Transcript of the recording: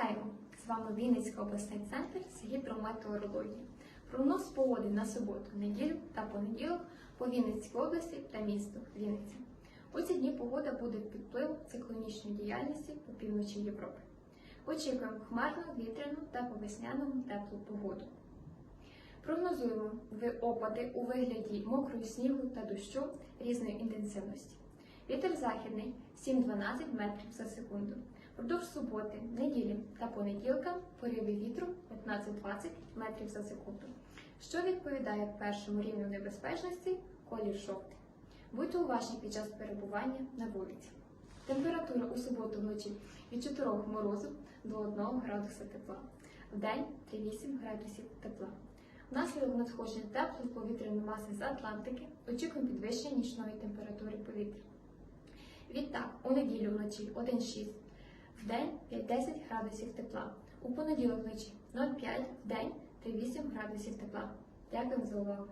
Вітаємо! З вами Вінницький обласний центр з гідрометеорології. Прогноз погоди на суботу, неділю та понеділок по Вінницькій області та місту Вінниця. У ці дні погода буде під впливом циклонічної діяльності по півночі Європи. Очікуємо хмарну, вітряну та по весняну теплу погоду. Прогнозуємо опади у вигляді мокрого снігу та дощу різної інтенсивності. Вітер західний 7-12 метрів за секунду. Впродовж суботи, неділі та понеділка пориви вітру 15-20 метрів за секунду, що відповідає першому рівню небезпечності колір жовтий. Будьте уважні під час перебування на вулиці. Температура у суботу вночі від 4 морозу до 1 градуса тепла. Вдень 3-8 градусів тепла. Внаслідок надходження теплої повітряної маси з Атлантики очікуємо підвищення нічної температури повітря. Відтак, у неділю вночі 1,6, в день 5-10 градусів тепла. У понеділок вночі 0,5, в день 3,8 градусів тепла. Дякую за увагу!